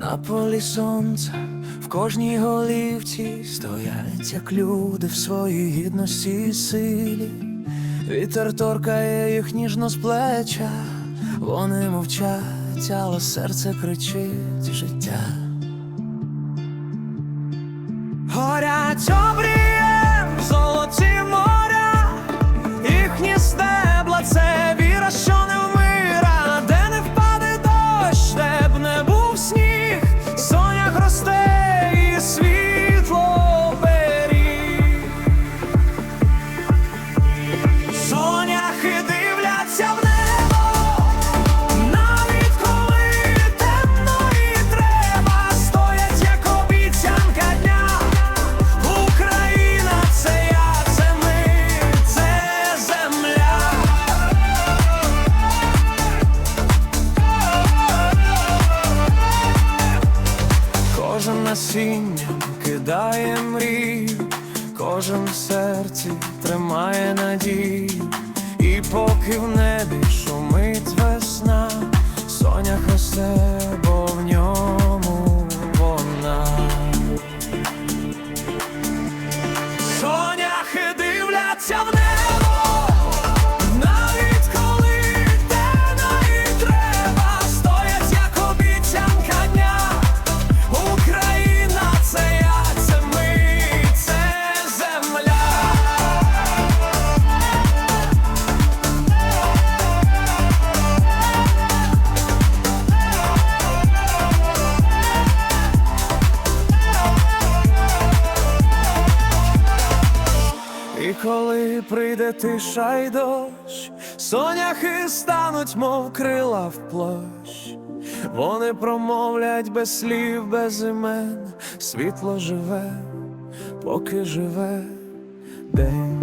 На полі сонця в кожній голівці стоять, як люди в своїй гідності і силі. Вітер торкає їх ніжно з плеча, вони мовчать, але серце кричить життя. Горять обрієм кидає мрію, кожен в серці тримає надію, і поки в небі Коли прийде тиша й дощ, соняхи стануть, мов крила в площ, вони промовлять без слів, без імен, світло живе, поки живе день.